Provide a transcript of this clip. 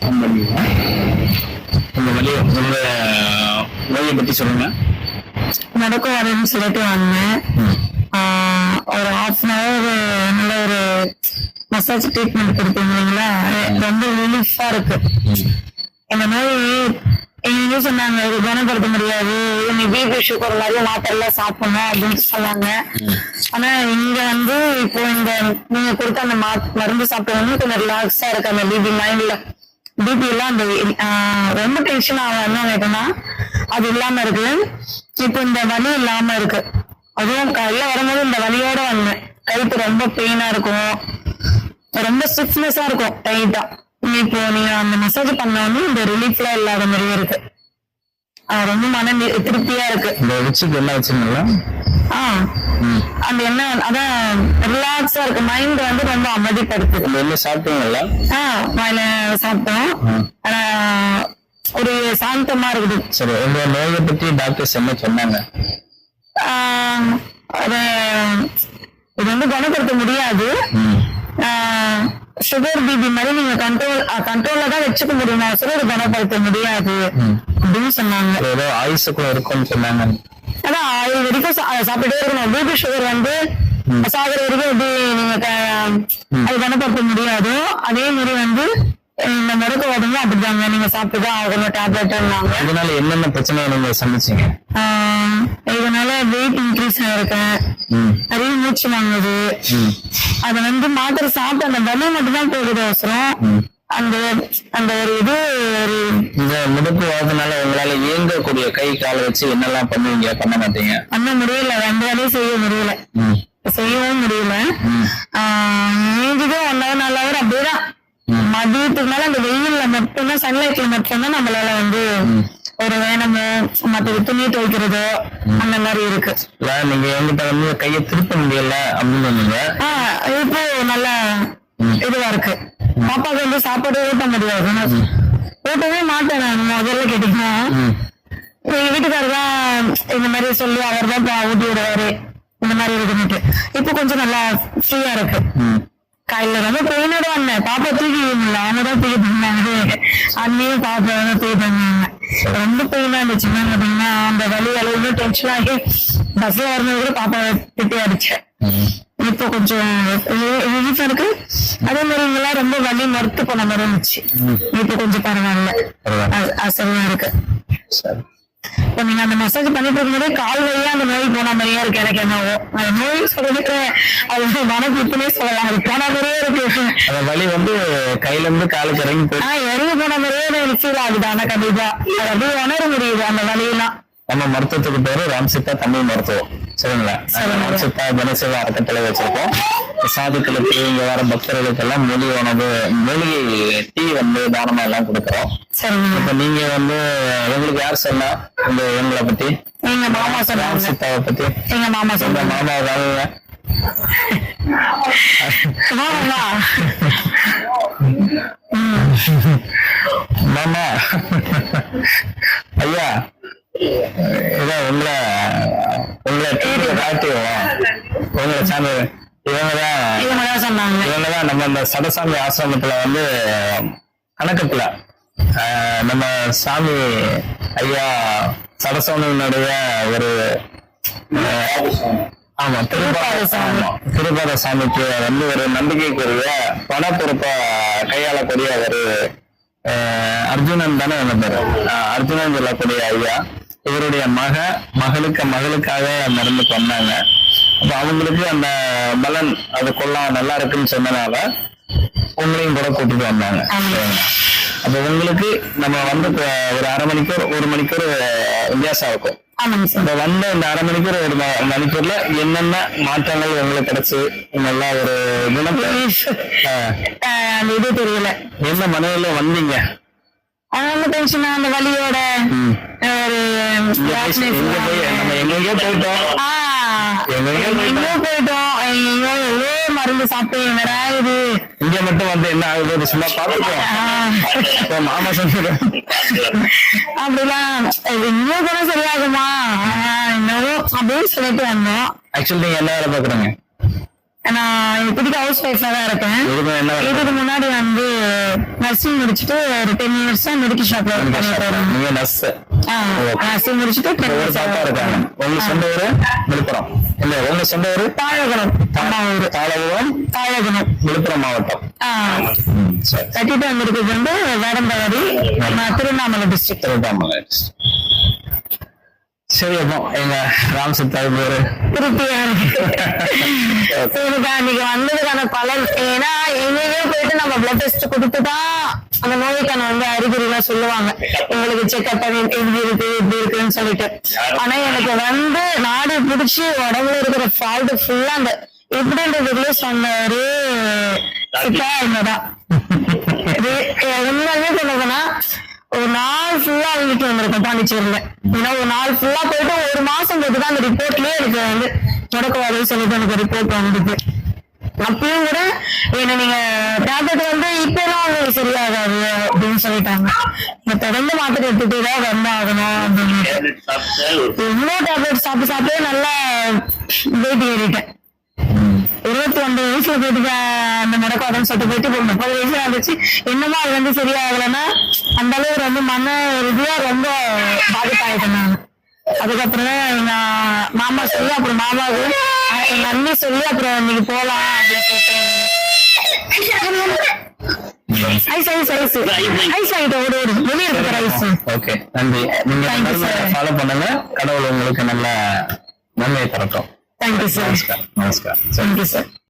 உங்க உங்க பத்தி சொல்லுங்க. நடக்க வரேன்னு சொல்லிட்டு வந்தேன் ஆஹ் ஒரு ஹாஃப் அன் அவர் நல்ல ஒரு மசாஜ் ட்ரீட்மெண்ட் கொடுத்தீங்களா ரொம்ப ரிலீஃபா இருக்கு. இந்த மாதிரி எங்க சொன்னாங்க இது குணப்படுத்த முடியாது. நீ பிபி சுகர் மாதிரி மாத்திரை எல்லாம் சாப்பிடணும் அப்படின்னு சொன்னாங்க. ஆனா இங்க வந்து இப்போ இந்த நீங்க கொடுத்த அந்த மா- மருந்து சாப்பிட்டவங்க கொஞ்சம் ரிலாக்ஸா இருக்கு அந்த பிபி மைண்ட்ல பிபி எல்லாம் அந்த ரொம்ப டென்ஷன் ஆகும் என்ன ஆயிட்டுன்னா அது இல்லாம இருக்கு. இப்போ இந்த வலி இல்லாம இருக்கு. அதுவும் கையில வரும்போது இந்த வலியோட வந்தேன். கைக்கு ரொம்ப பெயினா இருக்கும். ரொம்ப ஸ்டிஃப்னஸா இருக்கும் டைட்டா இப்போ நீங்க அந்த மசாஜ் பண்ணவொடனே இந்த ரிலீஃப்ல இல்லாத மாதிரியே இருக்கு. ரொம்ப மன திருப்தியா இருக்கு. இந்த உச்சிக்கு என்ன வச்சுங்களா அந்த என்ன அதான் ரிலாக்ஸா இருக்கு. மைண்ட் வந்து ரொம்ப அமைதிப்படுத்துது. இந்த என்ன சாப்பிட்டீங்களா ஆஹ் வாயில சாப்பிட்டோம். ஆனா ஒரு சாந்தமா இருக்குது. சரி உங்க நோயை பத்தி டாக்டர்ஸ் என்ன சொன்னாங்க? அது இது வந்து குணப்படுத்த முடியாது. சுகர் பிபி மாதிரி நீங்க கண்ட்ரோல் கண்ட்ரோல்ல தான் வச்சுக்க முடியும்? இது குணப்படுத்த முடியாது. அப்படின்னு சொன்னாங்க. ஏதோ ஆயுசுக்குள்ள இருக்கும்னு சொன்னாங்க. அதான் இது வரைக்கும் சா- சாப்பிட்டுட்டே இருக்கணும். பிபி சுகர் வந்து சாகுற வரைக்கும் எப்படி நீங்க அது குணப்படுத்த முடியாதோ அதே மாதிரி வந்து இந்த மருந்து உடம்பு அப்படிதாங்க. நீங்க சாப்பிட்டுதான் ஆகணும் டேப்லெட்னாங்க இதனால என்னென்ன பிரச்சனை நீங்க சந்திச்சீங்க? இதனால வெயிட் இன்க்ரீஸ் ஆயிருக்கேன். நிறைய மூச்சு வாங்குது. அது வந்து மாத்திரை சாப்பிட்டு அந்த வலி மட்டும் தான் போகுது அவசரம். அந்த அந்த ஒரு இது ஒரு இந்த முடுப்பு வாதனால உங்களால இயங்கக்கூடிய கை காலை வச்சு என்னெல்லாம் பண்ணுவீங்க? பண்ண மாட்டீங்க. பண்ண முடியல. ரெண்டு வேலையும் செய்ய முடியல. செய்யவும் முடியல. மீதிதான் ஒன் ஹவர் நாலு ஹவர் அப்படியேதான். மதியத்துக்கு மேல அந்த வெயில்ல மட்டும்தான் சன்லைட்ல மட்டும்தான் நம்மளால வந்து ஒரு வேணமோ மற்ற துணி துவைக்கிறதோ அந்த மாதிரி இருக்கு. நீங்க என்கிட்ட வந்து கையை திருப்ப முடியல அப்படின்னு சொன்னீங்க. இப்போ நல்லா இதுவா இருக்கு. பாப்பாக்கு வந்து சாப்பாடு ஊட்ட முடியாது. ஊட்டவே மாட்டேன் நான். முதல்ல கேட்டீங்கன்னா எங்க வீட்டுக்காரர் தான் இந்த மாதிரி சொல்லி அவர் தான் ஊட்டி விடுவாரு. இந்த மாதிரி இருக்குன்னுட்டு. இப்போ கொஞ்சம் நல்லா ஃப்ரீயா இருக்கு. காலையில ரொம்ப பெயினோட வந்தேன் பாப்பா தூக்கி இல்லை அவங்க தான் தூக்கி தந்தாங்க. அண்ணியும் பாப்பா தான் தூக்கி தந்தாங்க. ரொம்ப பெயினா இருந்துச்சு. என்ன பாத்தீங்கன்னா அந்த வலி அளவுக்கு டென்ஷன் ஆகி பஸ்ல வரும்போது கூட பாப்பா திட்டி அடிச்சேன். இப்போ கொஞ்சம் ரிலீஃபா இருக்கு. அதே மாதிரி இங்கெல்லாம் ரொம்ப வலி மறுத்து போன மாதிரி இருந்துச்சு இப்போ கொஞ்சம் பரவாயில்ல. சரியா இருக்கு. இப்போ நீங்க அந்த மசாஜ் பண்ணிட்டு இருக்கும்போதே கால் வழியா அந்த நோய் போன மாதிரியே இருக்கு. எனக்கு என்னவோ. அந்த நோய் சொல்றதுக்கு அது மனக்கு இப்பனே சொல்லலாம். அது போன மாதிரியே இருக்கு. அந்த வலி வந்து கையில இருந்து காலுக்கு இறங்கி போய் ஆஹ் இறங்கி போன மாதிரியே எனக்கு ஃபீல் ஆகுது. ஆனா கண்டிப்பா அது அப்படியே உணர முடியுது அந்த வலியெல்லாம். நம்ம மருத்துவத்துக்கு பேரு ராம்சித்தா தமிழ் மருத்துவம். சரிங்களா? ராம்சித்தா ஜனசேவா அறக்கட்டளை வச்சிருக்கோம். சாதிகளுக்கு இங்க வர பக்தர்களுக்கு எல்லாம் மூலிகை உணவு மூலிகை டீ வந்து தானமா எல்லாம் கொடுக்குறோம். இப்ப நீங்க வந்து உங்களுக்கு யார் சொன்னா? இந்த எங்களை பத்தி? எங்க மாமா சொன்னாங்க. ராம்சித்தாவை பத்தி? எங்க மாமா சொன்னாங்க. மாமா மாமா. மாமா. ஐயா இதான் உங்களை உங்களை டீச்சர் காட்டிடுவோம் உங்களை சாமி இவங்க தான் சொன்னாங்க. இவங்கதான் நம்ம இந்த சடசாமி ஆசிரமத்துல வந்து கணக்கத்துல நம்ம சாமி ஐயா சடசாமியினுடைய ஒரு ஆமா திருப்பாத சாமி. திருப்பாத சாமிக்கு வந்து ஒரு நம்பிக்கைக்குரிய பண பொறுப்பை கையாளக்கூடிய ஒரு அர்ஜுனன் தானே என்ன பேரு. அர்ஜுனன் சொல்லக்கூடிய ஐயா. இவருடைய மக மகளுக்கு மகளுக்காக மருந்து பண்ணாங்க. அப்ப அவங்களுக்கு அந்த பலன் அது கொள்ளம் நல்லா இருக்குன்னு சொன்னனால உங்களையும் கூட கூட்டிட்டு வந்தாங்க. அப்ப உங்களுக்கு நம்ம வந்து ஒரு அரை மணிக்கூர் ஒரு மணிக்கூர் வித்தியாசம் இருக்கும் இப்ப வந்த இந்த அரை மணிக்கூர் ஒரு மணிக்கூர்ல என்னென்ன மாற்றங்கள் உங்களுக்கு கிடைச்சு? நல்லா ஒரு அந்த இது தெரியல. என்ன மனதில வந்தீங்க? அவங்க டென்ஷன் அந்த வலியோட இங்க போய் நம்ம எங்கெங்கயோ போயிட்டோம். எங்கெங்கயோ போயிட்டோம். எவ்வளோ மருந்து சாப்பிட்டு என்னடா இது? இங்க மட்டும் வந்து என்ன ஆகுது சும்மா பாத்துக்கோ மாமா சொன்னது அப்படிலாம் இன்னும் கூட சரியாகுமா? இன்னும் அப்படின்னு சொல்லிட்டு வந்தோம். ஆக்சுவலி நீங்க என்ன வேலை பாக்குறீங்க நான் இப்போதைக்கு ஹவுஸ் ஒய்ஃபா தான் இருக்கேன்? இதுக்கு முன்னாடி வந்து நர்சிங் முடிச்சுட்டு ஒரு டென் இயர்ஸா மெடிக்கல் ஷாப்ல பண்ணிட்டு வரேன் நீங்க நர்ஸ் நர்சிங் முடிச்சுட்டு டென் ஒரு பாப்பா இருக்காங்க. உங்க சொந்த ஊரு? விழுப்புரம். இல்ல உங்க சொந்த ஊரு? தாழகுணம் அம்மா ஊரு. தாளபுரம் தாழகுணம் விழுப்புரம் மாவட்டம். கட்டிட்டு வந்திருக்கிறது வந்து வேடம்பவாடி நான் திருவண்ணாமலை டிஸ்ட்ரிக்ட் திருவண்ணாமலை சரி அப்போ எங்க ராம் சித்தாய் பேரு? திருப்தியா இருக்கு எனக்கு அன்னைக்கு வந்ததுக்கான பலன் ஏன்னா இனிமே போயிட்டு நம்ம பிளட் டெஸ்ட் கொடுத்துதான் அந்த நோய்க்கான வந்து அறிகுறி எல்லாம் சொல்லுவாங்க. உங்களுக்கு செக்அப் பண்ணி இப்படி இருக்கு இப்படி இருக்குன்னு சொல்லிட்டு. ஆனா எனக்கு வந்து நாடு பிடிச்சி உடம்புல இருக்கிற ஃபால்ட் ஃபுல்லா அந்த எப்படின்றது ரிலீஸ் வந்தாரு சித்தா என்னதான் இது உண்மையாலுமே ஒரு நாள் ஃபுல்லா வந்துட்டு வந்திருக்கேன் பாண்டிச்சேரியில. ஏன்னா ஒரு நாள் ஃபுல்லா போயிட்டு ஒரு மாசம் போட்டு தான் அந்த ரிப்போர்ட்லயே எனக்கு வந்து சொல்லிட்டு எனக்கு ரிப்போர்ட் வந்துருக்கு அப்பயும் கூட என்ன நீங்க டேப்லெட் வந்து இப்ப எல்லாம் உங்களுக்கு சரியாகாது அப்படின்னு சொல்லிட்டாங்க. நான் தொடர்ந்து மாத்திரை எடுத்துட்டு தான் வந்தாகணும் அப்படின்னு இன்னும் டேப்லெட் சாப்பிட்டு சாப்பிட்டு நல்லா வெயிட் ஏறிட்டேன். இருபத்தி ஒன்பது வயசுல போயிட்டு அந்த முடக்காதம் சொல்லிட்டு போயிட்டு இப்போ முப்பது வயசுல இருந்துச்சு இன்னமும் அது வந்து சரியாகலைன்னா அந்த அளவுக்கு ரொம்ப மன ரீதியா ரொம்ப பாதிப்பாயிட்டேன் நான். அதுக்கப்புறம் மாமா சொல்லி அப்புறம் மாமாவுக்கு அஹ் எங்க அண்ணி சொல்லி அப்புறம் இன்னைக்கு போலாம் ஐஸ் ஐஸ் ஐஸ். ஐஸ் ஆகிட்ட ஒரு ஒரு வெளியே இருக்கிற ஐஸ். ஓகே நன்றி. நீங்க. ஃபாலோ பண்ணுங்க. கடவுள் உங்களுக்கு நல்ல நன்மையை தரட்டும். தேங்க்யூ சார் நமஸ்கார் நமஸ்கார் தேங்க்யூ சார்